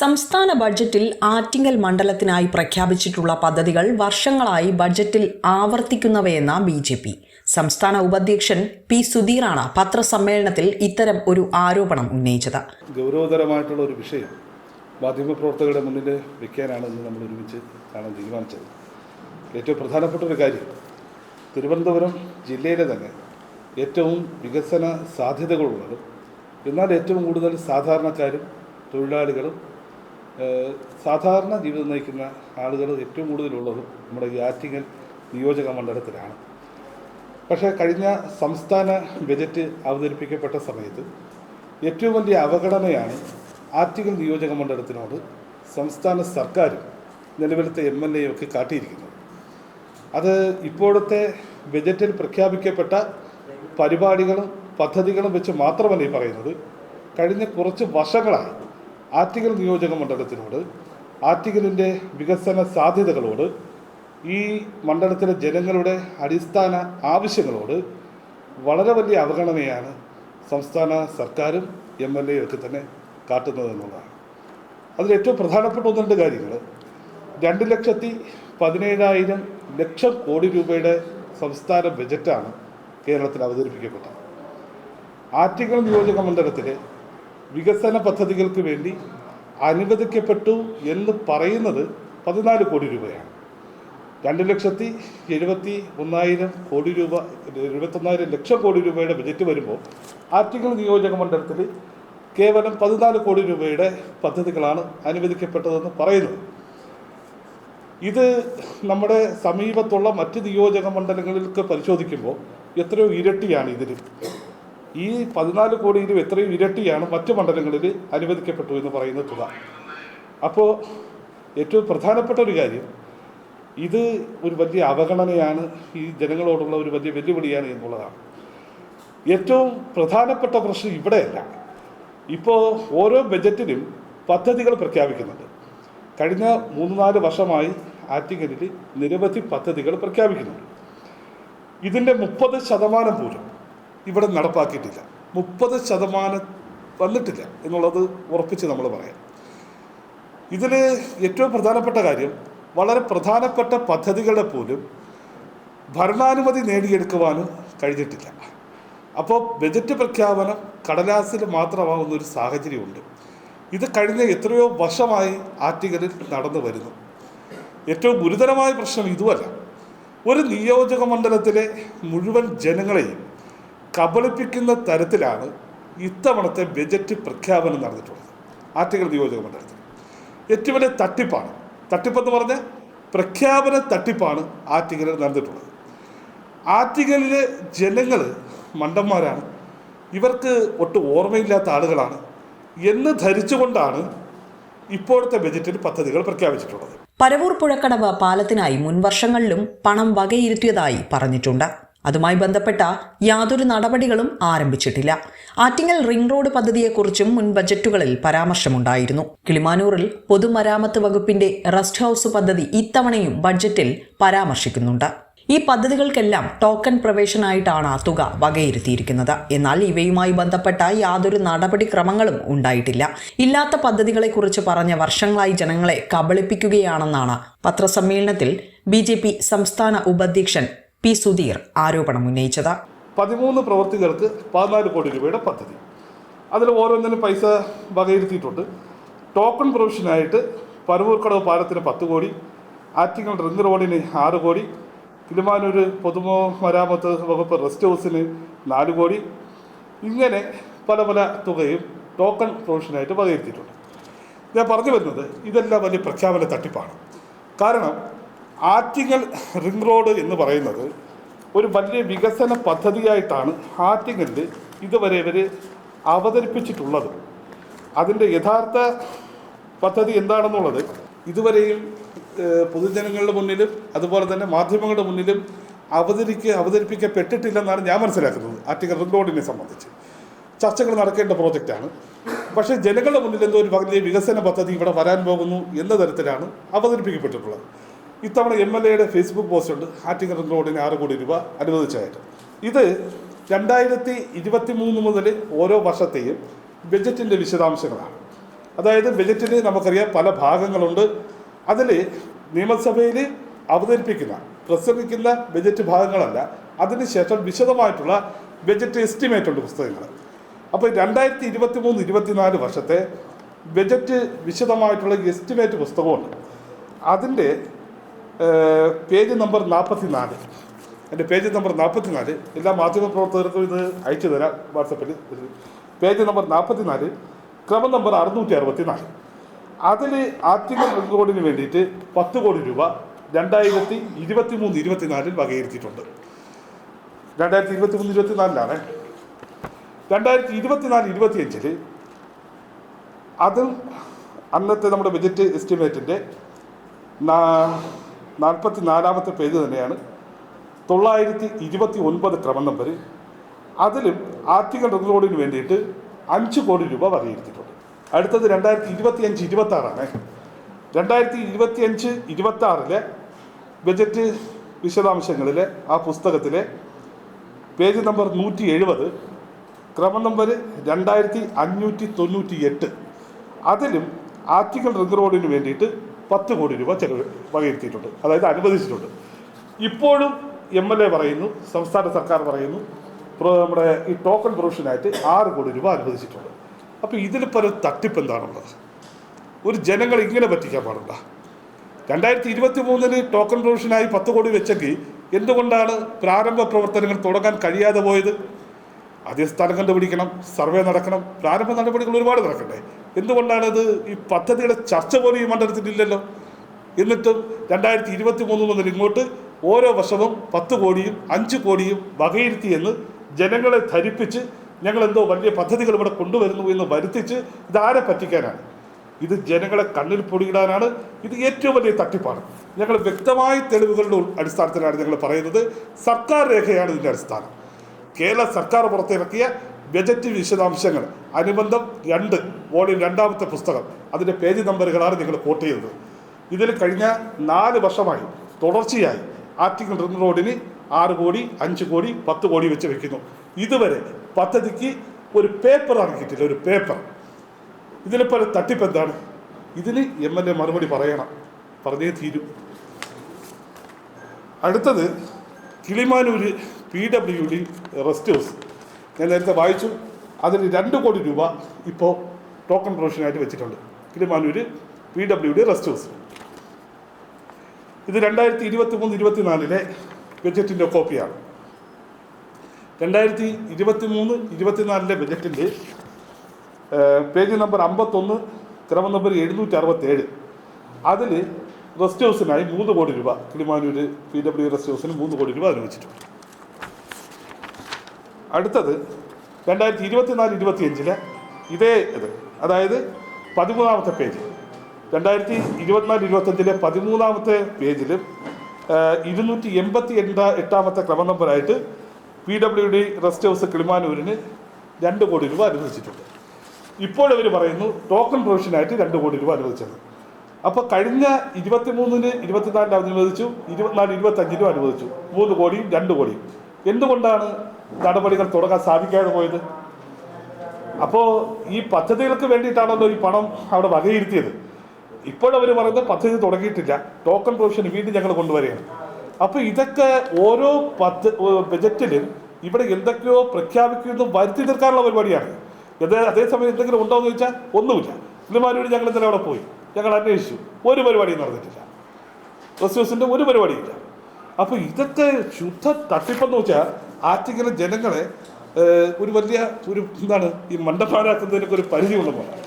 സംസ്ഥാന ബഡ്ജറ്റിൽ ആറ്റിങ്ങൽ മണ്ഡലത്തിനായി പ്രഖ്യാപിച്ചിട്ടുള്ള പദ്ധതികൾ വർഷങ്ങളായി ബഡ്ജറ്റിൽ ആവർത്തിക്കുന്നവയെന്ന ബി ജെ പി. സംസ്ഥാന ഉപാധ്യക്ഷൻ പി സുധീറാണ് പത്രസമ്മേളനത്തിൽ ഇത്തരം ഒരു ആരോപണം ഉന്നയിച്ചത്. ഗൗരവതരമായിട്ടുള്ള ഒരു വിഷയം മാധ്യമപ്രവർത്തകരുടെ മുന്നിൽ വെക്കാനാണ് ഇന്ന് നമ്മൾ ഒരുമിച്ച് കാണാൻ തീരുമാനിച്ചത്. ഏറ്റവും പ്രധാനപ്പെട്ട ഒരു കാര്യം തിരുവനന്തപുരം ജില്ലയിലെ തന്നെ ഏറ്റവും വികസന സാധ്യതകളുള്ളതും എന്നാൽ ഏറ്റവും കൂടുതൽ സാധാരണക്കാരും തൊഴിലാളികളും സാധാരണ ജീവിതം നയിക്കുന്ന ആളുകൾ ഏറ്റവും കൂടുതലുള്ളത് നമ്മുടെ ആറ്റിങ്ങൽ നിയോജക മണ്ഡലത്തിലാണ്. പക്ഷേ കഴിഞ്ഞ സംസ്ഥാന ബജറ്റ് അവതരിപ്പിക്കപ്പെട്ട സമയത്ത് ഏറ്റവും വലിയ അവഗണനയാണ് ആറ്റിങ്ങൽ നിയോജക മണ്ഡലത്തിനോട് സംസ്ഥാന സർക്കാരും നിലവിലത്തെ എം എൽ എയും ഒക്കെ കാട്ടിയിരിക്കുന്നത്. അത് ഇപ്പോഴത്തെ ബജറ്റിൽ പ്രഖ്യാപിക്കപ്പെട്ട പരിപാടികളും പദ്ധതികളും വെച്ച് മാത്രമല്ല ഈ പറയുന്നത്. കഴിഞ്ഞ കുറച്ച് വർഷങ്ങളായി ആറ്റിങ്ങൽ നിയോജക മണ്ഡലത്തിനോട് ആറ്റിങ്ങലിന്റെ വികസന സാധ്യതകളോട് ഈ മണ്ഡലത്തിലെ ജനങ്ങളുടെ അടിസ്ഥാന ആവശ്യങ്ങളോട് വളരെ വലിയ അവഗണനയാണ് സംസ്ഥാന സർക്കാരും എം എൽ എയും ഒക്കെ തന്നെ കാട്ടുന്നത് എന്നുള്ളതാണ്. അതിൽ ഏറ്റവും പ്രധാനപ്പെട്ട ഒന്ന് രണ്ട് കാര്യങ്ങൾ. രണ്ട് ലക്ഷത്തി പതിനേഴായിരം ലക്ഷം കോടി രൂപയുടെ സംസ്ഥാന ബജറ്റാണ് കേരളത്തിൽ അവതരിപ്പിക്കപ്പെട്ടത്. ആറ്റിങ്ങൽ നിയോജക മണ്ഡലത്തിലെ വികസന പദ്ധതികൾക്ക് വേണ്ടി അനുവദിക്കപ്പെട്ടു എന്ന് പറയുന്നത് പതിനാല് കോടി രൂപയാണ്. രണ്ട് ലക്ഷത്തി എഴുപത്തി ഒന്നായിരം കോടി രൂപ എഴുപത്തൊന്നായിരം ലക്ഷം കോടി രൂപയുടെ ബജറ്റ് വരുമ്പോൾ ആറ്റിങ്ങൽ നിയോജക മണ്ഡലത്തിൽ കേവലം പതിനാല് കോടി രൂപയുടെ പദ്ധതികളാണ് അനുവദിക്കപ്പെട്ടതെന്ന് പറയുന്നത് ഇത് നമ്മുടെ സമീപത്തുള്ള മറ്റ് നിയോജക മണ്ഡലങ്ങളിലൊക്കെ പരിശോധിക്കുമ്പോൾ എത്രയോ ഇരട്ടിയാണ് ഇതിൽ ഈ പതിനാല് കോടിയിലും എത്രയും ഇരട്ടിയാണ് മറ്റ് മണ്ഡലങ്ങളിൽ അനുവദിക്കപ്പെട്ടു എന്ന് പറയുന്ന തുക. അപ്പോൾ ഏറ്റവും പ്രധാനപ്പെട്ട ഒരു കാര്യം ഇത് ഒരു വലിയ അവഗണനയാണ് ഈ ജനങ്ങളോടുള്ള ഒരു വലിയ വെല്ലുവിളിയാണ് എന്നുള്ളതാണ്. ഏറ്റവും പ്രധാനപ്പെട്ട പ്രശ്നം ഇവിടെയല്ല. ഇപ്പോൾ ഓരോ ബജറ്റിലും പദ്ധതികൾ പ്രഖ്യാപിക്കുന്നുണ്ട്. കഴിഞ്ഞ മൂന്ന് നാല് വർഷമായി ആറ്റിങ്ങലിൽ നിരവധി പദ്ധതികൾ പ്രഖ്യാപിക്കുന്നുണ്ട്. ഇതിന്റെ മുപ്പത് ശതമാനം പോലും ഇവിടെ നടപ്പാക്കിയിട്ടില്ല. മുപ്പത് ശതമാനം വന്നിട്ടില്ല എന്നുള്ളത് ഉറപ്പിച്ച് നമ്മൾ പറയാം. ഇതിൽ ഏറ്റവും പ്രധാനപ്പെട്ട കാര്യം വളരെ പ്രധാനപ്പെട്ട പദ്ധതികളെ പോലും ഭരണാനുമതി നേടിയെടുക്കുവാനും കഴിഞ്ഞിട്ടില്ല. അപ്പോൾ ബജറ്റ് പ്രഖ്യാപനം കടലാസിൽ മാത്രമാകുന്ന ഒരു സാഹചര്യമുണ്ട്. ഇത് കഴിഞ്ഞ എത്രയോ വർഷമായി ആറ്റുകളിൽ നടന്നു വരുന്നു. ഏറ്റവും ഗുരുതരമായ പ്രശ്നം ഇതുമല്ല. ഒരു നിയോജക മണ്ഡലത്തിലെ മുഴുവൻ ജനങ്ങളെയും കബളിപ്പിക്കുന്ന തരത്തിലാണ് ഇത്തവണത്തെ ബജറ്റ് പ്രഖ്യാപനം നടന്നിട്ടുള്ളത്. ആറ്റിങ്ങൽ നിയോജക മണ്ഡലത്തിൽ. ഏറ്റവും വലിയ തട്ടിപ്പാണ്. തട്ടിപ്പെന്ന് പറഞ്ഞാൽ പ്രഖ്യാപന തട്ടിപ്പാണ് ആറ്റിങ്ങലിൽ നടന്നിട്ടുള്ളത്. ആറ്റിങ്ങലിലെ ജനങ്ങൾ മണ്ടന്മാരാണ്. ഇവർക്ക് ഒട്ടും ഓർമ്മയില്ലാത്ത ആളുകളാണ്. എന്ന് ധരിച്ചുകൊണ്ടാണ് ഇപ്പോഴത്തെ ബജറ്റിൽ പദ്ധതികൾ പ്രഖ്യാപിച്ചിട്ടുള്ളത്. പരവൂർ പുഴക്കടവ് പാലത്തിനായി മുൻവർഷങ്ങളിലും പണം വകയിരുത്തിയതായി പറഞ്ഞിട്ടുണ്ട്. അതുമായി ബന്ധപ്പെട്ട യാതൊരു നടപടികളും ആരംഭിച്ചിട്ടില്ല. ആറ്റിങ്ങൽ റിംഗ് റോഡ് പദ്ധതിയെക്കുറിച്ചും മുൻ ബജറ്റുകളിൽ പരാമർശമുണ്ടായിരുന്നു. കിളിമാനൂറിൽ പൊതുമരാമത്ത് വകുപ്പിന്റെ റെസ്റ്റ് ഹൗസ് പദ്ധതി ഇത്തവണയും ബഡ്ജറ്റിൽ പരാമർശിക്കുന്നുണ്ട്. ഈ പദ്ധതികൾക്കെല്ലാം ടോക്കൺ പ്രവേശനായിട്ടാണ് തുക വകയിരുത്തിയിരിക്കുന്നത്. എന്നാൽ ഇവയുമായി ബന്ധപ്പെട്ട യാതൊരു നടപടിക്രമങ്ങളും ഉണ്ടായിട്ടില്ല. ഇല്ലാത്ത പദ്ധതികളെക്കുറിച്ച് പറഞ്ഞ വർഷങ്ങളായി ജനങ്ങളെ കബളിപ്പിക്കുകയാണെന്നാണ് പത്രസമ്മേളനത്തിൽ ബി സംസ്ഥാന ഉപാധ്യക്ഷൻ പി സുധീർ ആരോപണം ഉന്നയിച്ചത്. പതിമൂന്ന് പ്രവർത്തികൾക്ക് പതിനാല് കോടി രൂപയുടെ പദ്ധതി. അതിൽ ഓരോന്നിനും പൈസ വകയിരുത്തിയിട്ടുണ്ട്. ടോക്കൺ പ്രൊവിഷനായിട്ട് പരവൂർക്കടവ് പാലത്തിന് പത്ത് കോടി ആറ്റിങ്ങൽ റിംഗ് റോഡിന് ആറ് കോടി കിളിമാനൂർ പൊതുമോ മരാമത്ത് വകുപ്പ് റെസ്റ്റ് ഹൗസിന് നാല് കോടി. ഇങ്ങനെ പല പല തുകയും ടോക്കൺ പ്രൊവിഷനായിട്ട് വകയിരുത്തിയിട്ടുണ്ട്. ഞാൻ പറഞ്ഞു വരുന്നത് ഇതെല്ലാം വലിയ പ്രഖ്യാപന തട്ടിപ്പാണ്. കാരണം ആറ്റിങ്ങൽ റിംഗ് റോഡ് എന്ന് പറയുന്നത് ഒരു വലിയ വികസന പദ്ധതിയായിട്ടാണ് ആറ്റിങ്ങലിൽ ഇതുവരെ ഇവർ അവതരിപ്പിച്ചിട്ടുള്ളത്. അതിന്റെ യഥാർത്ഥ പദ്ധതി എന്താണെന്നുള്ളത് ഇതുവരെയും പൊതുജനങ്ങളുടെ മുന്നിലും അതുപോലെ തന്നെ മാധ്യമങ്ങളുടെ മുന്നിലും അവതരിക്ക അവതരിപ്പിക്കപ്പെട്ടിട്ടില്ലെന്നാണ് ഞാൻ മനസ്സിലാക്കുന്നത് ആറ്റിങ്ങൽ റിംഗ് റോഡിനെ സംബന്ധിച്ച്. ചർച്ചകൾ നടക്കേണ്ട പ്രോജക്റ്റാണ്. പക്ഷേ ജനങ്ങളുടെ മുന്നിൽ എന്തോ ഒരു വലിയ വികസന പദ്ധതി ഇവിടെ വരാൻ പോകുന്നു എന്ന തരത്തിലാണ് അവതരിപ്പിക്കപ്പെട്ടിട്ടുള്ളത്. ഇത്തവണ എം എൽ എയുടെ ഫേസ്ബുക്ക് പോസ്റ്റ് ഉണ്ട്. ആറ്റിങ്ങൽ റോഡിന് ആറ് കോടി രൂപ അനുവദിച്ചായിട്ട് ഇത് രണ്ടായിരത്തി ഇരുപത്തി മൂന്ന് മുതൽ ഓരോ വർഷത്തെയും ബജറ്റിന്റെ വിശദാംശങ്ങളാണ്. അതായത് ബജറ്റിന് നമുക്കറിയാം പല ഭാഗങ്ങളുണ്ട്. അതിൽ നിയമസഭയിൽ അവതരിപ്പിക്കുന്ന പ്രസംഗിക്കുന്ന ബജറ്റ് ഭാഗങ്ങളല്ല. അതിനുശേഷം വിശദമായിട്ടുള്ള ബജറ്റ് എസ്റ്റിമേറ്റ് ഉണ്ട് പുസ്തകങ്ങൾ അപ്പോൾ രണ്ടായിരത്തി ഇരുപത്തി മൂന്ന് ഇരുപത്തിനാല് വർഷത്തെ ബജറ്റ് വിശദമായിട്ടുള്ള എസ്റ്റിമേറ്റ് പുസ്തകമുണ്ട്. അതിന്റെ പേജ് നമ്പർ നാൽപ്പത്തി നാല് എന്റെ പേജ് നമ്പർ നാൽപ്പത്തി നാല് എല്ലാ മാധ്യമപ്രവർത്തകർക്കും ഇത് അയച്ചു തരാം വാട്സപ്പിൽ. പേജ് നമ്പർ നാൽപ്പത്തി നാല് ക്രമം നമ്പർ അറുന്നൂറ്റി അറുപത്തി നാല് അതിൽ ആറ്റിങ്ങൽ റിംഗ് റോഡിന് വേണ്ടിയിട്ട് പത്ത് കോടി രൂപ രണ്ടായിരത്തി ഇരുപത്തി മൂന്ന് ഇരുപത്തിനാലിൽ വകയിരുത്തിയിട്ടുണ്ട്. രണ്ടായിരത്തി ഇരുപത്തി മൂന്ന് ഇരുപത്തിനാലിലാണ്. രണ്ടായിരത്തി ഇരുപത്തിനാല് ഇരുപത്തിയഞ്ചിൽ അതും അന്നത്തെ നമ്മുടെ ബജറ്റ് എസ്റ്റിമേറ്റിന്റെ നാൽപ്പത്തി നാലാമത്തെ പേജ് തന്നെയാണ്. തൊള്ളായിരത്തി ഇരുപത്തി ഒൻപത് ക്രമം നമ്പർ അതിലും ആർട്ടിക്കൽ റിംഗ് വേണ്ടിയിട്ട് അഞ്ച് കോടി രൂപ വകയിരുത്തിയിട്ടുണ്ട്. അടുത്തത് രണ്ടായിരത്തി ഇരുപത്തി അഞ്ച് ഇരുപത്തി ആറാണ് രണ്ടായിരത്തി ഇരുപത്തി അഞ്ച് ഇരുപത്തി ആറിലെ ബജറ്റ് വിശദാംശങ്ങളിലെ ആ പുസ്തകത്തിലെ പേജ് നമ്പർ നൂറ്റി എഴുപത് ക്രമം നമ്പർ രണ്ടായിരത്തി അഞ്ഞൂറ്റി തൊണ്ണൂറ്റി എട്ട് അതിലും ആർട്ടിക്കൽ റിംഗ് റോഡിന് വേണ്ടിയിട്ട് പത്ത് കോടി രൂപ ചെലവ് വകയിരുത്തിയിട്ടുണ്ട്. അതായത് അനുവദിച്ചിട്ടുണ്ട്. ഇപ്പോഴും എം എൽ എ പറയുന്നു സംസ്ഥാന സർക്കാർ പറയുന്നു നമ്മുടെ ഈ ടോക്കൺ പ്രൊവിഷനായിട്ട് ആറ് കോടി രൂപ അനുവദിച്ചിട്ടുണ്ട്. അപ്പോൾ ഇതിൽ പല തട്ടിപ്പ് എന്താണുള്ളത്? ഒരു ജനങ്ങൾ ഇങ്ങനെ പറ്റിക്കാൻ പാടില്ല രണ്ടായിരത്തി ഇരുപത്തി മൂന്നിന് ടോക്കൺ പ്രൊവിഷനായി പത്ത് കോടി വെച്ചെങ്കിൽ എന്തുകൊണ്ടാണ് പ്രാരംഭ പ്രവർത്തനങ്ങൾ തുടങ്ങാൻ കഴിയാതെ പോയത്? ആദ്യ സ്ഥലം കണ്ടുപിടിക്കണം സർവേ നടക്കണം പ്രാരംഭ നടപടികൾ ഒരുപാട് നടക്കണ്ടേ? എന്തുകൊണ്ടാണ് ഈ പദ്ധതിയുടെ ചർച്ച പോലും ഈ മണ്ഡലത്തിലില്ലല്ലോ എന്നിട്ടും രണ്ടായിരത്തി ഇരുപത്തി മൂന്ന് മുതൽ ഇങ്ങോട്ട് ഓരോ വർഷവും പത്ത് കോടിയും അഞ്ച് കോടിയും വകയിരുത്തിയെന്ന് ജനങ്ങളെ ധരിപ്പിച്ച് ഞങ്ങൾ എന്തോ വലിയ പദ്ധതികൾ ഇവിടെ കൊണ്ടുവരുന്നു എന്ന് വരുത്തിച്ച് ഇതാരെ പറ്റിക്കാനാണ്? ഇത് ജനങ്ങളെ കണ്ണിൽ പൊടിയിടാനാണ് ഇത് ഏറ്റവും വലിയ തട്ടിപ്പാണ്. ഞങ്ങൾ വ്യക്തമായ തെളിവുകളുടെ അടിസ്ഥാനത്തിലാണ് ഞങ്ങൾ പറയുന്നത്. സർക്കാർ രേഖയാണ് ഇതിന്റെ അടിസ്ഥാനം. കേരള സർക്കാർ പുറത്തിറക്കിയ ബജറ്റ് വിശദാംശങ്ങൾ. അനുബന്ധം രണ്ട് വോളിയം രണ്ടാമത്തെ പുസ്തകം. അതിന്റെ പേജ് നമ്പറുകളാണ് നിങ്ങൾ കോട്ട് ചെയ്തത് ഇതിൽ കഴിഞ്ഞ നാല് വർഷമായി തുടർച്ചയായി ആർട്ടിക്കൽ റിംഗ് റോഡിന് ആറ് കോടി അഞ്ച് കോടി പത്ത് കോടി വെച്ച് വെക്കുന്നു. ഇതുവരെ പദ്ധതിക്ക് ഒരു പേപ്പർ ഇറക്കിയിട്ടില്ല ഒരു പേപ്പർ ഇതിലിപ്പോൾ തട്ടിപ്പ് എന്താണ്? ഇതിന് എം എൽ എ മറുപടി പറയണം. പറഞ്ഞേ തീരും. അടുത്തത് Kilimanoor P W D rest house ഞാൻ നേരത്തെ വായിച്ചു. അതിന് രണ്ട് കോടി രൂപ ഇപ്പോൾ ടോക്കൺ പ്രൊവിഷനായിട്ട് വെച്ചിട്ടുണ്ട്. Kilimanoor P W D rest house ഇത് രണ്ടായിരത്തി ഇരുപത്തി മൂന്ന് ഇരുപത്തിനാലിലെ ബജറ്റിന്റെ കോപ്പിയാണ് രണ്ടായിരത്തി ഇരുപത്തി മൂന്ന് ഇരുപത്തിനാലിലെ ബജറ്റിന്റെ പേജ് നമ്പർ അമ്പത്തൊന്ന് ക്രമ നമ്പർ എഴുന്നൂറ്റി അറുപത്തേഴ് അതിൽ റെസ്റ്റ് ഹൗസിനായി മൂന്ന് കോടി രൂപ കിളിമാനൂർ പി ഡബ്ല്യു റെസ്റ്റ് ഹൗസിന് മൂന്ന് കോടി രൂപ അനുവദിച്ചിട്ടുണ്ട് അടുത്തത് രണ്ടായിരത്തി ഇരുപത്തിനാല് ഇരുപത്തിയഞ്ചിലെ ഇതേ ഇത് അതായത് പതിമൂന്നാമത്തെ പേജ്. രണ്ടായിരത്തി ഇരുപത്തിനാല് ഇരുപത്തഞ്ചിലെ പതിമൂന്നാമത്തെ പേജിൽ ഇരുന്നൂറ്റി എൺപത്തി എട്ട് എട്ടാമത്തെ ക്രമ നമ്പറായിട്ട് P W D rest house കിളിമാനൂരിന് രണ്ട് കോടി രൂപ അനുവദിച്ചിട്ടുണ്ട്. ഇപ്പോഴവർ പറയുന്നു ടോക്കൺ പ്രൊവിഷനായിട്ട് രണ്ട് കോടി രൂപ അനുവദിച്ചത്. അപ്പോൾ കഴിഞ്ഞ ഇരുപത്തി മൂന്നിന് ഇരുപത്തിനാലിന് അനുവദിച്ചു ഇരുപത്തിനാല് ഇരുപത്തഞ്ചിനും അനുവദിച്ചു. മൂന്ന് കോടിയും രണ്ട് കോടിയും. എന്തുകൊണ്ടാണ് നടപടികൾ തുടങ്ങാൻ സാധിക്കാതെ പോയത്. അപ്പോൾ ഈ പദ്ധതികൾക്ക് വേണ്ടിയിട്ടാണല്ലോ ഈ പണം അവിടെ വകയിരുത്തിയത്. ഇപ്പോഴവർ പറയുന്നത് പദ്ധതി തുടങ്ങിയിട്ടില്ല. ടോക്കൺ പ്രൊവിഷൻ വീണ്ടും ഞങ്ങൾ കൊണ്ടുവരികയാണ്. അപ്പോൾ ഇതൊക്കെ ഓരോ പദ്ധ ബജറ്റിലും ഇവിടെ എന്തൊക്കെയോ പ്രഖ്യാപിക്കുന്നു വരുത്തി തീർക്കാനുള്ള പരിപാടിയാണ്. അതേസമയം എന്തെങ്കിലും ഉണ്ടോ എന്ന് ചോദിച്ചാൽ ഒന്നുമില്ല. ഇന്നുമാരോട് ഞങ്ങൾ ഇന്നലെ അവിടെ പോയി. ഞങ്ങൾ അന്വേഷിച്ചു. ഒരു പരിപാടിയും നടന്നിട്ടില്ല. റെസ്യൂസിന്റെ ഒരു പരിപാടിയില്ല അപ്പോൾ ഇതൊക്കെ ശുദ്ധ തട്ടിപ്പെന്ന് വെച്ചാൽ ആറ്റിങ്ങലെ ജനങ്ങളെ ഒരു വലിയ ഒരു എന്താണ് ഈ മണ്ടപ്പാരാക്കുന്നതിനൊക്കെ ഒരു പരിധിയുള്ള പോലാണ്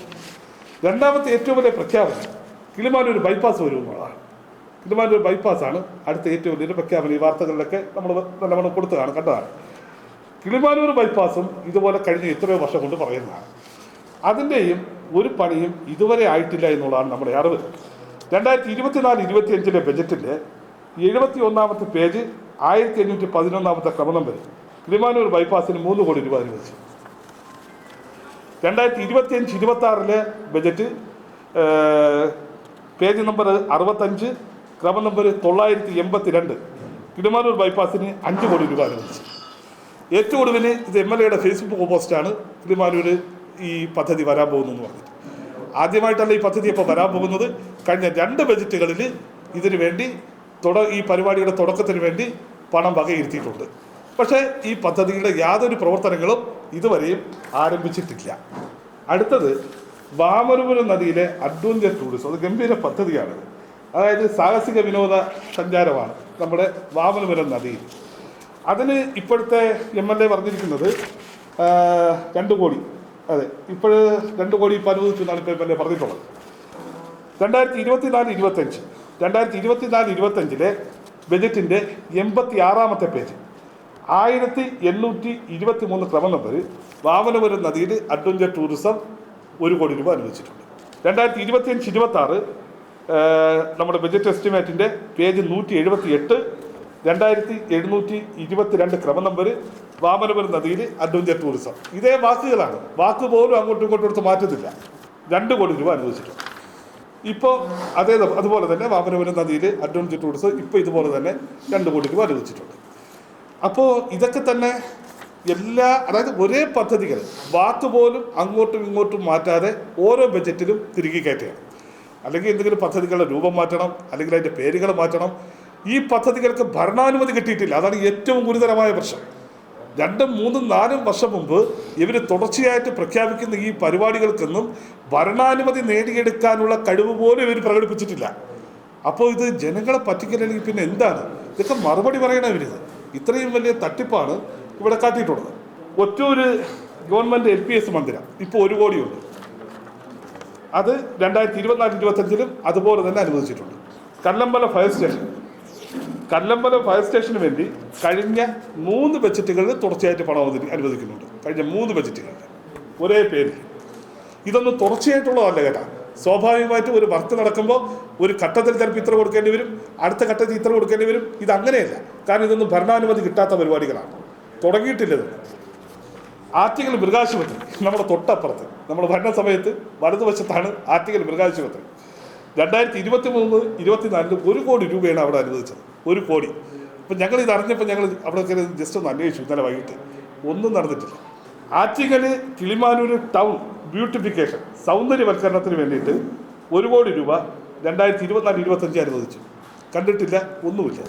രണ്ടാമത്തെ ഏറ്റവും വലിയ പ്രഖ്യാപനം കിളിമാനൂർ ബൈപ്പാസ് വരുമെന്നുള്ളതാണ് കിളിമാനൂർ ബൈപ്പാസാണ് അടുത്ത ഏറ്റവും വലിയൊരു പ്രഖ്യാപനം. ഈ വാർത്തകളിലൊക്കെ നമ്മൾ നല്ലവണ്ണം കൊടുത്തതാണ് കണ്ടതാണ്. കിളിമാനൂർ ബൈപ്പാസും ഇതുപോലെ കഴിഞ്ഞ എത്രയോ വർഷം കൊണ്ട് പറയുന്നതാണ്. അതിന്റെയും ഒരു പണിയും ഇതുവരെ ആയിട്ടില്ല എന്നുള്ളതാണ് നമ്മുടെ അറിവ്. രണ്ടായിരത്തി ഇരുപത്തിനാല് ഇരുപത്തിയഞ്ചിലെ ബജറ്റിന്റെ എഴുപത്തി ഒന്നാമത്തെ പേജ് ആയിരത്തി അഞ്ഞൂറ്റി പതിനൊന്നാമത്തെ ക്രമണം വരെ കിളിമാനൂർ ബൈപ്പാസിന് മൂന്ന് കോടി രൂപ അനുവദിച്ചു. രണ്ടായിരത്തി ഇരുപത്തിയഞ്ച് ഇരുപത്തി ആറിലെ ബജറ്റ് പേജ് നമ്പർ അറുപത്തഞ്ച് ക്രമ നമ്പർ തൊള്ളായിരത്തി എൺപത്തി രണ്ട് കിളിമാനൂർ ബൈപ്പാസിന് അഞ്ച് കോടി രൂപ അനുവദിച്ചു. ഏറ്റവും ഒടുവിൽ ഇത് എം എൽ എയുടെ ഫേസ്ബുക്ക് പോസ്റ്റാണ് കിളിമാനൂർ ഈ പദ്ധതി വരാൻ പോകുന്നതെന്ന് പറഞ്ഞിട്ട്. ആദ്യമായിട്ടല്ല ഈ പദ്ധതി ഇപ്പോൾ വരാൻ പോകുന്നത്. കഴിഞ്ഞ രണ്ട് ബജറ്റുകളിൽ ഇതിനു വേണ്ടി തുട ഈ പരിപാടിയുടെ തുടക്കത്തിന് വേണ്ടി പണം വകയിരുത്തിയിട്ടുണ്ട്. പക്ഷേ ഈ പദ്ധതിയുടെ യാതൊരു പ്രവർത്തനങ്ങളും ഇതുവരെയും ആരംഭിച്ചിട്ടില്ല. അടുത്തത് വാമരപുരം നദിയിലെ അഡ്വഞ്ചർ ടൂറിസം അത് ഗംഭീര പദ്ധതിയാണ്. അതായത് സാഹസിക വിനോദ സഞ്ചാരമാണ് നമ്മുടെ വാമനപുരം നദിയിൽ അതിന് ഇപ്പോഴത്തെ എം എൽ എ പറഞ്ഞിരിക്കുന്നത് രണ്ട് കോടി. അതെ ഇപ്പോൾ രണ്ട് കോടി ഇപ്പോൾ അനുവദിച്ചു എന്നാണ് ഇപ്പോൾ എം എൽ എ പറഞ്ഞിട്ടുള്ളത്. രണ്ടായിരത്തി ഇരുപത്തിനാല് ഇരുപത്തഞ്ച് രണ്ടായിരത്തി ഇരുപത്തിനാല് ഇരുപത്തഞ്ചിലെ ബജറ്റിന്റെ എൺപത്തി ആറാമത്തെ പേജ്. ആയിരത്തി എണ്ണൂറ്റി ഇരുപത്തി മൂന്ന് ക്രമ നമ്പർ വാമനപുരം നദിയിൽ അഡ്വഞ്ചർ ടൂറിസം ഒരു കോടി രൂപ അനുവദിച്ചിട്ടുണ്ട്. രണ്ടായിരത്തി ഇരുപത്തിയഞ്ച് ഇരുപത്തി ആറ് നമ്മുടെ ബജറ്റ് എസ്റ്റിമേറ്റിന്റെ പേജ് നൂറ്റി എഴുപത്തി എട്ട് രണ്ടായിരത്തി എഴുന്നൂറ്റി ഇരുപത്തിരണ്ട് ക്രമ നമ്പർ വാമനപുരം നദിയിൽ അഡ്വഞ്ചർ ടൂറിസം. ഇതേ വാക്കുകളാണ്. വാക്ക് പോലും അങ്ങോട്ടും ഇങ്ങോട്ടും എടുത്ത് മാറ്റത്തില്ല രണ്ട് കോടി രൂപ അനുവദിച്ചിട്ടുണ്ട്. ഇപ്പോൾ അതേ അതുപോലെ തന്നെ വാമനപുരം നദിയിൽ അഡ്വഞ്ചർ ടൂറിസം ഇപ്പോൾ ഇതുപോലെ തന്നെ രണ്ട് കോടിക്ക് അനുവദിച്ചിട്ടുണ്ട് അപ്പോൾ ഇതൊക്കെ തന്നെ എല്ലാ അതായത് ഒരേ പദ്ധതികൾ വാക്ക് പോലും അങ്ങോട്ടും ഇങ്ങോട്ടും മാറ്റാതെ ഓരോ ബജറ്റിലും തിരികെ കയറ്റുകയാണ് അല്ലെങ്കിൽ എന്തെങ്കിലും പദ്ധതികളുടെ രൂപം മാറ്റണം അല്ലെങ്കിൽ അതിന്റെ പേരുകൾ മാറ്റണം. ഈ പദ്ധതികൾക്ക് ഭരണാനുമതി കിട്ടിയിട്ടില്ല. അതാണ് ഏറ്റവും ഗുരുതരമായ പ്രശ്നം. രണ്ടും മൂന്നും നാലും വർഷം മുമ്പ് ഇവർ തുടർച്ചയായിട്ട് പ്രഖ്യാപിക്കുന്ന ഈ പരിപാടികൾക്കൊന്നും ഭരണാനുമതി നേടിയെടുക്കാനുള്ള കഴിവ് പോലും ഇവർ പ്രകടിപ്പിച്ചിട്ടില്ല. അപ്പോൾ ഇത് ജനങ്ങളെ പറ്റിക്കില്ലെങ്കിൽ പിന്നെ എന്താണ്? ഇതൊക്കെ മറുപടി പറയണം ഇവരിത് ഇത്രയും വലിയ തട്ടിപ്പാണ് ഇവിടെ കാട്ടിയിട്ടുള്ളത്. ഒറ്റൊരു ഗവൺമെന്റ് എൽ പി എസ് മന്ദിരം ഇപ്പോൾ ഒരു കോടിയുണ്ട്. അത് രണ്ടായിരത്തി ഇരുപത്തിനാല് ഇരുപത്തഞ്ചിലും അതുപോലെ തന്നെ അനുവദിച്ചിട്ടുണ്ട്. Kallambalam fire station. Kallambalam fire സ്റ്റേഷന് വേണ്ടി കഴിഞ്ഞ മൂന്ന് ബജറ്റുകളിൽ തുടർച്ചയായിട്ട് പണം അനുവദിക്കുന്നുണ്ട്. കഴിഞ്ഞ മൂന്ന് ബജറ്റുകളിൽ ഒരേ പേര് ഇതൊന്നും തുടർച്ചയായിട്ടുള്ളതല്ല കേട്ടാ. സ്വാഭാവികമായിട്ടും ഒരു വർക്ക് നടക്കുമ്പോൾ ഒരു ഘട്ടത്തിൽ ചിലപ്പോൾ ഇത്ര കൊടുക്കേണ്ടി വരും അടുത്ത ഘട്ടത്തിൽ ഇത്ര കൊടുക്കേണ്ടി വരും. ഇത് അങ്ങനെയല്ല. കാരണം ഇതൊന്നും ഭരണാനുമതി കിട്ടാത്ത പരിപാടികളാണ്. തുടങ്ങിയിട്ടില്ല ഇത്. ആറ്റിങ്ങൽ മൃഗാശുപത്രി നമ്മുടെ തൊട്ടപ്പുറത്ത്. നമ്മൾ ഭരണ സമയത്ത് വലതുവശത്താണ് ആറ്റിങ്ങൽ മൃഗാശുപത്രി. രണ്ടായിരത്തി ഇരുപത്തി മൂന്ന് ഇരുപത്തിനാലിൽ ഒരു കോടി രൂപയാണ് അവിടെ അനുവദിച്ചത്. ഒരു കോടി. അപ്പം ഞങ്ങൾ ഇത് അറിഞ്ഞപ്പോൾ ഞങ്ങൾ അവിടെ കയറി ജസ്റ്റ് ഒന്ന് അന്വേഷിച്ചു ഇന്നലെ വൈകിട്ട്. ഒന്നും നടന്നിട്ടില്ല. ആറ്റിങ്ങൽ കിളിമാനൂർ ടൗൺ ബ്യൂട്ടിഫിക്കേഷൻ സൗന്ദര്യവൽക്കരണത്തിന് വേണ്ടിയിട്ട് ഒരു കോടി രൂപ രണ്ടായിരത്തി ഇരുപത്തിനാല് ഇരുപത്തഞ്ച് അനുവദിച്ചു. കണ്ടിട്ടില്ല ഒന്നുമില്ല.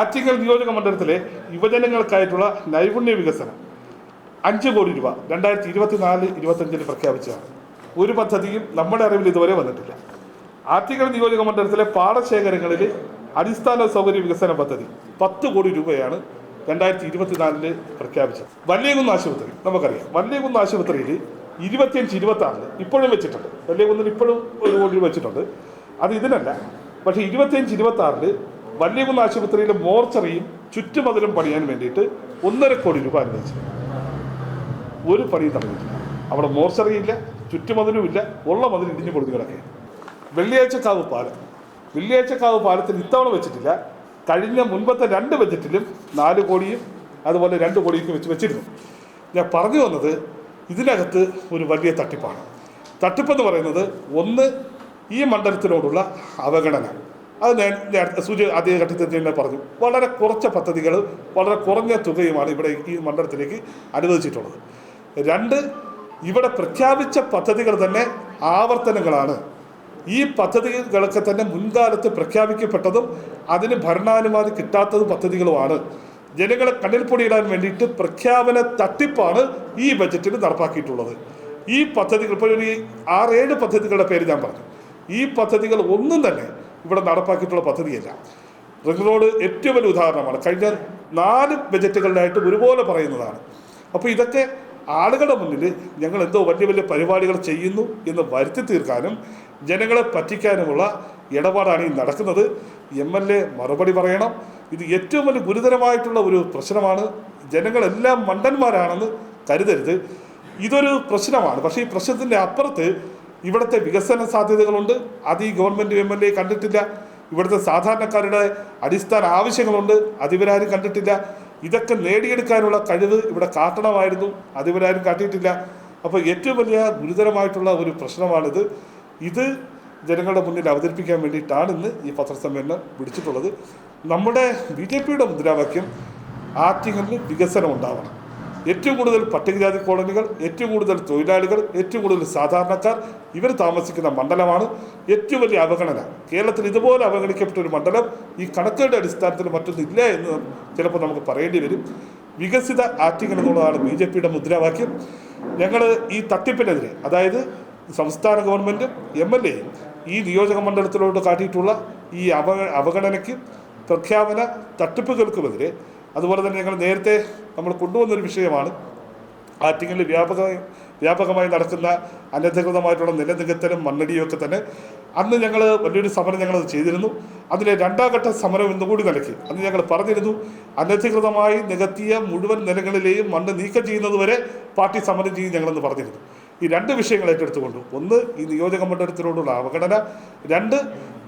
ആറ്റിങ്ങൽ നിയോജക മണ്ഡലത്തിലെ യുവജനങ്ങൾക്കായിട്ടുള്ള നൈപുണ്യ വികസനം അഞ്ച് കോടി രൂപ രണ്ടായിരത്തി ഇരുപത്തിനാല് ഇരുപത്തഞ്ചിന് പ്രഖ്യാപിച്ചതാണ്. ഒരു പദ്ധതിയും നമ്മുടെ അറിവിൽ ഇതുവരെ വന്നിട്ടില്ല. ആറ്റിങ്ങൽ നിയോജക മണ്ഡലത്തിലെ പാടശേഖരങ്ങളിൽ അടിസ്ഥാന സൗകര്യ വികസന പദ്ധതി പത്ത് കോടി രൂപയാണ് രണ്ടായിരത്തി ഇരുപത്തിനാലിൽ പ്രഖ്യാപിച്ചത്. വല്യകുന്ന് ആശുപത്രി നമുക്കറിയാം. വല്യകുന്ന് ആശുപത്രിയിൽ ഇരുപത്തിയഞ്ച് ഇരുപത്തി ആറിൽ ഇപ്പോഴും വെച്ചിട്ടുണ്ട്. വല്യകുന്നിൽ ഇപ്പോഴും ഒരു കോടി രൂപ വെച്ചിട്ടുണ്ട്. അത് ഇതിനല്ല. പക്ഷേ ഇരുപത്തിയഞ്ച് ഇരുപത്തി ആറിൽ വല്യകുന്ന് ആശുപത്രിയിലെ മോർച്ചറിയും ചുറ്റുമതിലും പണിയാൻ വേണ്ടിയിട്ട് ഒന്നര കോടി രൂപ അനുവദിച്ചു. ഒരു പണിയും തടഞ്ഞിട്ടില്ല. അവിടെ മോർച്ചറിയില്ല ചുറ്റുമതിലുമില്ല ഉള്ള മതിൽ ഇടിഞ്ഞു പൊളിഞ്ഞു കിടക്കുകയാണ്. വെള്ളിയാഴ്ചക്കാവ് പാലം. വെള്ളിയാഴ്ചക്കാവ് പാലത്തിന് ഇത്തവണ വെച്ചിട്ടില്ല. കഴിഞ്ഞ മുൻപത്തെ രണ്ട് ബജറ്റിലും നാല് കോടിയും അതുപോലെ രണ്ട് കോടിയൊക്കെ വെച്ച് വെച്ചിരുന്നു. ഞാൻ പറഞ്ഞു വന്നത് ഇതിനകത്ത് ഒരു വലിയ തട്ടിപ്പാണ്. തട്ടിപ്പെന്ന് പറയുന്നത് ഒന്ന് ഈ മണ്ഡലത്തിനോടുള്ള അവഗണന. അത് ഞാൻ സൂചി ആദ്യ ഘട്ടത്തിൽ തന്നെ പറഞ്ഞു. വളരെ കുറച്ച പദ്ധതികൾ വളരെ കുറഞ്ഞ തുകയുമാണ് ഇവിടെ ഈ മണ്ഡലത്തിലേക്ക് അനുവദിച്ചിട്ടുള്ളത്. രണ്ട് ഇവിടെ പ്രഖ്യാപിച്ച പദ്ധതികൾ തന്നെ ആവർത്തനങ്ങളാണ്. ഈ പദ്ധതികളൊക്കെ തന്നെ മുൻകാലത്ത് പ്രഖ്യാപിക്കപ്പെട്ടതും അതിന് ഭരണാനുമതി കിട്ടാത്തതും പദ്ധതികളുമാണ്. ജനങ്ങളെ കണ്ണിൽ പൊടിയിടാൻ വേണ്ടിയിട്ട് പ്രഖ്യാപന തട്ടിപ്പാണ് ഈ ബജറ്റിൽ നടപ്പാക്കിയിട്ടുള്ളത്. ഈ പദ്ധതികൾ ഇപ്പോൾ ഒരു ആറേഴ് പദ്ധതികളുടെ പേര് ഞാൻ പറഞ്ഞു. ഈ പദ്ധതികൾ ഒന്നും തന്നെ ഇവിടെ നടപ്പാക്കിയിട്ടുള്ള പദ്ധതിയല്ല. റിംഗ് റോഡ് ഏറ്റവും വലിയ ഉദാഹരണമാണ്. കഴിഞ്ഞ നാല് ബജറ്റുകളിലായിട്ട് ഒരുപോലെ പറയുന്നതാണ്. അപ്പോൾ ഇതൊക്കെ ആളുകളുടെ മുന്നിൽ ഞങ്ങൾ എന്തോ വലിയ വലിയ പരിപാടികൾ ചെയ്യുന്നു എന്ന് വരുത്തി തീർക്കാനും ജനങ്ങളെ പറ്റിക്കാനുമുള്ള ഇടപാടാണ് ഈ നടക്കുന്നത്. എം എൽ എ മറുപടി പറയണം. ഇത് ഏറ്റവും വലിയ ഗുരുതരമായിട്ടുള്ള ഒരു പ്രശ്നമാണ്. ജനങ്ങളെല്ലാം മണ്ടന്മാരാണെന്ന് കരുതരുത്. ഇതൊരു പ്രശ്നമാണ്. പക്ഷേ ഈ പ്രശ്നത്തിന്റെ അപ്പുറത്ത് ഇവിടുത്തെ വികസന സാധ്യതകളുണ്ട്. അത് ഈ ഗവൺമെന്റ് എം എൽ എ കണ്ടിട്ടില്ല. ഇവിടുത്തെ സാധാരണക്കാരുടെ അടിസ്ഥാന ആവശ്യങ്ങളുണ്ട്. അതിവരാരും കണ്ടിട്ടില്ല. ഇതൊക്കെ നേടിയെടുക്കാനുള്ള കഴിവ് ഇവിടെ കാട്ടണമായിരുന്നു. അതിവരാരും കാട്ടിയിട്ടില്ല. അപ്പോൾ ഏറ്റവും വലിയ ഗുരുതരമായിട്ടുള്ള ഒരു പ്രശ്നമാണിത്. ഇത് ജനങ്ങളുടെ മുന്നിൽ അവതരിപ്പിക്കാൻ വേണ്ടിയിട്ടാണ് ഇന്ന് ഈ പത്രസമ്മേളനം വിളിച്ചിട്ടുള്ളത്. നമ്മുടെ ബി ജെ പിയുടെ മുദ്രാവാക്യം ആറ്റിങ്ങലിൽ വികസനം ഉണ്ടാവണം ഏറ്റവും കൂടുതൽ പട്ടികജാതി കോളനികൾ ഏറ്റവും കൂടുതൽ തൊഴിലാളികൾ ഏറ്റവും കൂടുതൽ സാധാരണക്കാർ ഇവർ താമസിക്കുന്ന മണ്ഡലമാണ് ഏറ്റവും വലിയ അവഗണന. കേരളത്തിൽ ഇതുപോലെ അവഗണിക്കപ്പെട്ട ഒരു മണ്ഡലം ഈ കണക്കുകളുടെ അടിസ്ഥാനത്തിൽ മറ്റൊന്നില്ല എന്ന് ചിലപ്പോൾ നമുക്ക് പറയേണ്ടി വരും. വികസിത ആറ്റിങ്ങൽ എന്നുള്ളതാണ് ബി ജെ പിയുടെ മുദ്രാവാക്യം. ഞങ്ങൾ ഈ തട്ടിപ്പിനെതിരെ അതായത് സംസ്ഥാന ഗവൺമെന്റും എം എൽ എയും ഈ നിയോജക മണ്ഡലത്തിലോട്ട് കാട്ടിയിട്ടുള്ള ഈ അവ അവഗണനയ്ക്കും പ്രഖ്യാപന തട്ടിപ്പുകൾക്കുമെതിരെ അതുപോലെ തന്നെ ഞങ്ങൾ നേരത്തെ നമ്മൾ കൊണ്ടുവന്നൊരു വിഷയമാണ്. ആറ്റിങ്ങളിൽ വ്യാപകമായി വ്യാപകമായി നടക്കുന്ന അനധികൃതമായിട്ടുള്ള നിലനികത്തലും മണ്ണടിയും ഒക്കെ തന്നെ അന്ന് ഞങ്ങൾ വലിയൊരു സമരം ഞങ്ങൾ ചെയ്തിരുന്നു. അതിലെ രണ്ടാം ഘട്ട സമരം എന്നുകൂടി നിലയ്ക്ക് അന്ന് ഞങ്ങൾ പറഞ്ഞിരുന്നു അനധികൃതമായി നികത്തിയ മുഴുവൻ നിലങ്ങളിലെയും മണ്ണ് നീക്കം ചെയ്യുന്നതുവരെ പാർട്ടി സമരം ചെയ്യും ഞങ്ങളെന്ന് പറഞ്ഞിരുന്നു. ഈ രണ്ട് വിഷയങ്ങൾ ഏറ്റെടുത്തുകൊണ്ട് ഒന്ന് ഈ നിയോജക മണ്ഡലത്തിനോടുള്ള അവഗണന രണ്ട്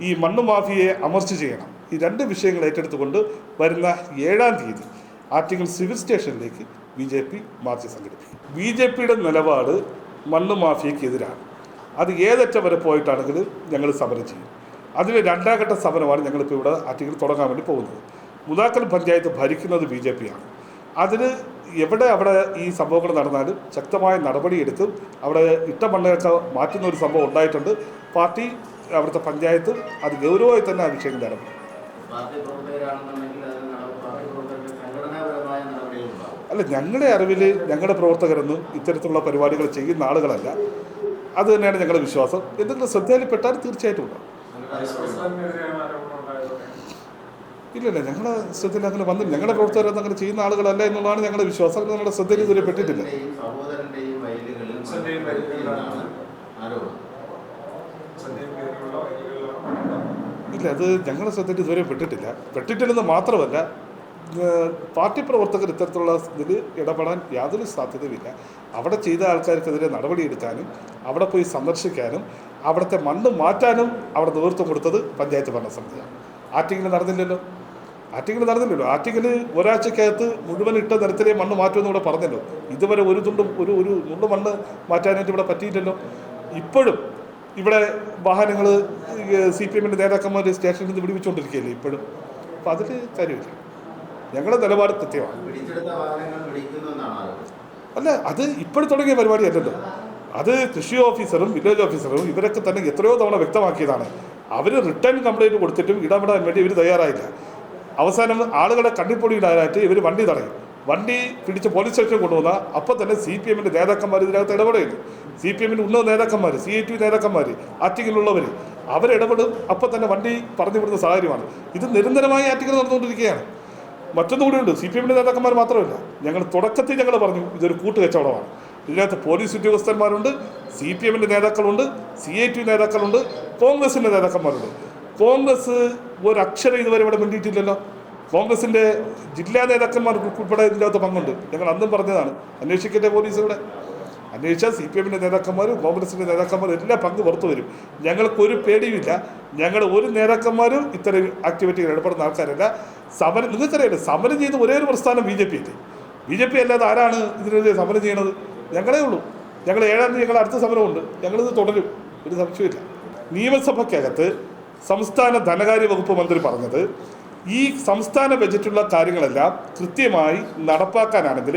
ഈ മണ്ണ് മാഫിയയെ അമർച്ച ചെയ്യണം. ഈ രണ്ട് വിഷയങ്ങൾ ഏറ്റെടുത്തുകൊണ്ട് വരുന്ന ഏഴാം തീയതി ആറ്റിങ്ങൽ സിവിൽ സ്റ്റേഷനിലേക്ക് ബി ജെ പി മാർച്ച് സംഘടിപ്പിക്കും. ബി ജെ പിയുടെ നിലപാട് മണ്ണ് മാഫിയക്കെതിരാണ്. അത് ഏതറ്റം വരെ പോയിട്ടാണെങ്കിലും ഞങ്ങൾ സമരം ചെയ്യും. അതിന് രണ്ടാം ഘട്ട സമരമാണ് ഞങ്ങളിപ്പോൾ ഇവിടെ ആറ്റിങ്ങൽ തുടങ്ങാൻ വേണ്ടി പോകുന്നത്. മുതാക്കൽ പഞ്ചായത്ത് ഭരിക്കുന്നത് ബി ജെ പിയാണ് അതിന് എവിടെ അവിടെ ഈ സംഭവങ്ങൾ നടന്നാലും ശക്തമായ നടപടിയെടുത്ത് അവിടെ ഇട്ട മണ്ണൊക്കെ മാറ്റുന്ന ഒരു സംഭവം ഉണ്ടായിട്ടുണ്ട്. പാർട്ടി അവിടുത്തെ പഞ്ചായത്ത് അത് ഗൗരവമായി തന്നെ ആ വിഷയം നടക്കും അല്ല ഞങ്ങളുടെ അറിവിൽ ഞങ്ങളുടെ പ്രവർത്തകരൊന്നും ഇത്തരത്തിലുള്ള പരിപാടികൾ ചെയ്യുന്ന ആളുകളല്ല. അത് തന്നെയാണ് ഞങ്ങളുടെ വിശ്വാസം. എന്തെങ്കിലും ശ്രദ്ധയിൽപ്പെട്ടാൽ തീർച്ചയായിട്ടും ഉണ്ടാവും ഇല്ലല്ല ഞങ്ങളുടെ ശ്രദ്ധയിൽ അങ്ങനെ വന്നില്ല. ഞങ്ങളുടെ പ്രവർത്തകരൊന്നും അങ്ങനെ ചെയ്യുന്ന ആളുകളല്ല എന്നുള്ളതാണ് ഞങ്ങളുടെ വിശ്വാസം. അങ്ങനെ ഞങ്ങളുടെ ശ്രദ്ധയിൽ ഇതുവരെ പെട്ടിട്ടില്ല. ഇല്ല അത് ഞങ്ങളുടെ ശ്രദ്ധയിൽ ഇതുവരെ പെട്ടിട്ടില്ല. പെട്ടിട്ടില്ലെന്ന് മാത്രമല്ല പാർട്ടി പ്രവർത്തകർ ഇത്തരത്തിലുള്ള ഇതിൽ ഇടപെടാൻ യാതൊരു സാധ്യതയുമില്ല. അവിടെ ചെയ്ത ആൾക്കാർക്കെതിരെ നടപടിയെടുക്കാനും അവിടെ പോയി സന്ദർശിക്കാനും അവിടുത്തെ മണ്ണ് മാറ്റാനും അവിടെ നേതൃത്വം കൊടുത്തത് പഞ്ചായത്ത് ഭരണസമിതിയാണ്. ആറ്റിങ്ങിൽ നടന്നില്ലല്ലോ. ആറ്റിങ്ങിൽ നടന്നില്ലല്ലോ. ആറ്റിങ്ങിൽ ഒരാഴ്ചക്കകത്ത് മുഴുവൻ ഇട്ട നിരത്തിലെ മണ്ണ് മാറ്റുമെന്ന് ഇവിടെ പറഞ്ഞല്ലോ. ഇതുവരെ ഒരു തുണ്ടും ഒരു ഒരു തുണ്ട് മണ്ണ് മാറ്റാനായിട്ട് ഇവിടെ പറ്റിയില്ലല്ലോ ഇപ്പോഴും ഇവിടെ വാഹനങ്ങൾ സി പി എമ്മിന്റെ നേതാക്കന്മാർ സ്റ്റേഷനിൽ നിന്ന് വിടിവിച്ചുകൊണ്ടിരിക്കുകയല്ലേ ഇപ്പോഴും? അപ്പം അതിൽ കാര്യമില്ല. ഞങ്ങളുടെ നിലപാട് കൃത്യമാണ്. അല്ല അത് ഇപ്പോഴും തുടങ്ങിയ പരിപാടി അല്ലല്ലോ. അത് കൃഷി ഓഫീസറും വില്ലേജ് ഓഫീസറും ഇവരൊക്കെ തന്നെ എത്രയോ തവണ വ്യക്തമാക്കിയതാണ്. അവർ റിട്ടേൺ കംപ്ലൈന്റ് കൊടുത്തിട്ടും ഇടപെടാൻ വേണ്ടി ഇവർ തയ്യാറായില്ല. അവസാനം ആളുകളെ കണ്ണിപ്പൊടിയിടാനായിട്ട് ഇവർ വണ്ടി തടയും. വണ്ടി പിടിച്ച് പോലീസ് സ്റ്റേഷനിൽ കൊണ്ടുവന്ന അപ്പോൾ തന്നെ സി പി എമ്മിന്റെ നേതാക്കന്മാർ ഇതിനകത്ത് ഇടപെടുന്നു സി പി എമ്മിന്റെ ഉന്നത നേതാക്കന്മാർ സി ഐ ടി നേതാക്കന്മാർ ആറ്റിങ്ങിലുള്ളവർ അവരിടപെടും അപ്പോൾ തന്നെ വണ്ടി പറഞ്ഞു വിടുന്ന സാഹചര്യമാണ്. ഇത് നിരന്തരമായി ആറ്റിങ്ങൾ നടന്നുകൊണ്ടിരിക്കുകയാണ്. മറ്റൊന്നും കൂടിയുണ്ട് സി പി എമ്മിന്റെ നേതാക്കന്മാർ മാത്രമല്ല. ഞങ്ങൾ തുടക്കത്തിൽ ഞങ്ങൾ പറഞ്ഞു ഇതൊരു കൂട്ടുകച്ചവടമാണ് ഇതിനകത്ത് പോലീസ് ഉദ്യോഗസ്ഥന്മാരുണ്ട് സി പി എമ്മിന്റെ നേതാക്കളുണ്ട് സി ഐ ടി നേതാക്കളുണ്ട് കോൺഗ്രസിന്റെ നേതാക്കന്മാരുണ്ട്. കോൺഗ്രസ് ഒരു അക്ഷരം ഇതുവരെ ഇവിടെ മിണ്ടിയിട്ടില്ലല്ലോ. കോൺഗ്രസിന്റെ ജില്ലാ നേതാക്കന്മാർ ഉൾപ്പെടെ ഇതിനകത്ത് പങ്കുണ്ട്. ഞങ്ങൾ അന്നും പറഞ്ഞതാണ് അന്വേഷിക്കട്ടെ പോലീസ് ഇവിടെ അന്വേഷിച്ചാൽ സി പി എമ്മിന്റെ നേതാക്കന്മാരും കോൺഗ്രസിന്റെ നേതാക്കന്മാരും എല്ലാം പങ്ക് പുറത്തു വരും. ഞങ്ങൾക്കൊരു പേടിയുമില്ല. ഞങ്ങൾ ഒരു നേതാക്കന്മാരും ഇത്തരം ആക്ടിവിറ്റികൾ ഇടപെടുന്ന ആൾക്കാരല്ല. സമരം നിങ്ങൾക്കറിയാലോ സമരം ചെയ്ത് ഒരേ ഒരു പ്രസ്ഥാനം ബി ജെ പി അല്ലേ? ബി ജെ പി അല്ലാതെ ആരാണ് ഇതിനെതിരെ സമരം ചെയ്യണത്? ഞങ്ങളേ ഉള്ളൂ. ഞങ്ങൾ ഏഴാം തീയതി ഞങ്ങൾ അടുത്ത സമരമുണ്ട്. ഞങ്ങളിത് തുടരും. ഒരു സംശയമില്ല നിയമസഭയ്ക്കകത്ത് സംസ്ഥാന ധനകാര്യ വകുപ്പ് മന്ത്രി പറഞ്ഞത് ഈ സംസ്ഥാന ബജറ്റുള്ള കാര്യങ്ങളെല്ലാം കൃത്യമായി നടപ്പാക്കാനാണെങ്കിൽ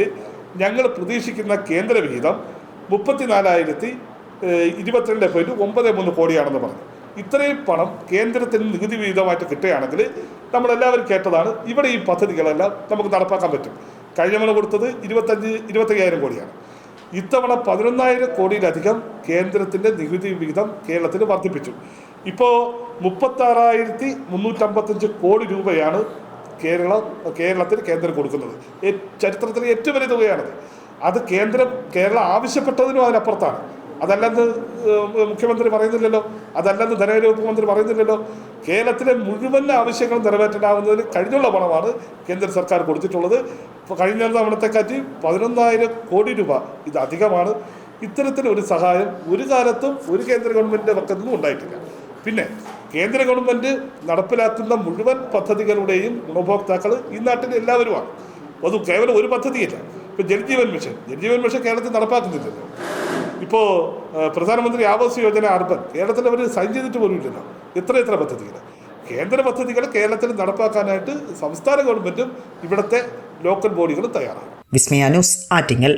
ഞങ്ങൾ പ്രതീക്ഷിക്കുന്ന കേന്ദ്ര വിഹിതം മുപ്പത്തിനാലായിരത്തി ഇരുപത്തിരണ്ട് പോയിന്റ് ഒമ്പത് മൂന്ന് കോടിയാണെന്ന് പറഞ്ഞു. ഇത്രയും പണം കേന്ദ്രത്തിന് നികുതി വിഹിതമായിട്ട് കിട്ടുകയാണെങ്കിൽ നമ്മളെല്ലാവരും കേട്ടതാണ് ഇവിടെ ഈ പദ്ധതികളെല്ലാം നമുക്ക് നടപ്പാക്കാൻ പറ്റും. കഴിഞ്ഞ കൊടുത്തത് ഇരുപത്തഞ്ച് ഇരുപത്തയ്യായിരം കോടിയാണ്. ഇത്തവണ പതിനൊന്നായിരം കോടിയിലധികം കേന്ദ്രത്തിന്റെ നികുതി വിഹിതം കേരളത്തിന് വർദ്ധിപ്പിച്ചു. ഇപ്പോൾ മുപ്പത്താറായിരത്തി മുന്നൂറ്റമ്പത്തഞ്ച് കോടി രൂപയാണ് കേരളം കേരളത്തിന് കേന്ദ്രം കൊടുക്കുന്നത്. ചരിത്രത്തിലെ ഏറ്റവും വലിയ തുകയാണത്. അത് കേന്ദ്രം കേരളം ആവശ്യപ്പെട്ടതിനും അതിനപ്പുറത്താണ്. അതല്ലെന്ന് മുഖ്യമന്ത്രി പറയുന്നില്ലല്ലോ. അതല്ലെന്ന് ധനകാര്യ മന്ത്രി പറയുന്നില്ലല്ലോ. കേരളത്തിലെ മുഴുവൻ ആവശ്യങ്ങൾ നിറവേറ്റാനാവുന്നതിന് കഴിഞ്ഞുള്ള പണമാണ് കേന്ദ്ര സർക്കാർ കൊടുത്തിട്ടുള്ളത്. കഴിഞ്ഞ കഴിഞ്ഞ തവണത്തെക്കാറ്റി പതിനൊന്നായിരം കോടി രൂപ. ഇത് അധികമാണ്. ഇത്തരത്തിലൊരു സഹായം ഒരു കാലത്തും ഒരു കേന്ദ്ര ഗവൺമെന്റിന്റെ പക്കത്തു നിന്നും ഉണ്ടായിട്ടില്ല. പിന്നെ കേന്ദ്ര ഗവൺമെന്റ് നടപ്പിലാക്കുന്ന മുഴുവൻ പദ്ധതികളുടെയും ഗുണഭോക്താക്കൾ ഈ നാട്ടിൽ എല്ലാവരുമാണ്. അത് കേവലം ഒരു പദ്ധതിയല്ല. ഇപ്പം ജൽജീവൻ മിഷൻ. ജൽജീവൻ മിഷൻ കേരളത്തിൽ നടപ്പാക്കുന്നില്ലല്ലോ. ഇപ്പോൾ പ്രധാനമന്ത്രി ആവാസ് യോജന അർബൻ കേരളത്തിൽ അവർ സൈൻ ചെയ്തിട്ട് പോലും ഇല്ലല്ലോ എത്ര എത്ര പദ്ധതികൾ. കേന്ദ്ര പദ്ധതികൾ കേരളത്തിൽ നടപ്പാക്കാനായിട്ട് സംസ്ഥാന ഗവൺമെന്റും ഇവിടുത്തെ ലോക്കൽ ബോഡികളും തയ്യാറാണ്. വിസ്മയ ന്യൂസ് ആറ്റിങ്ങൽ.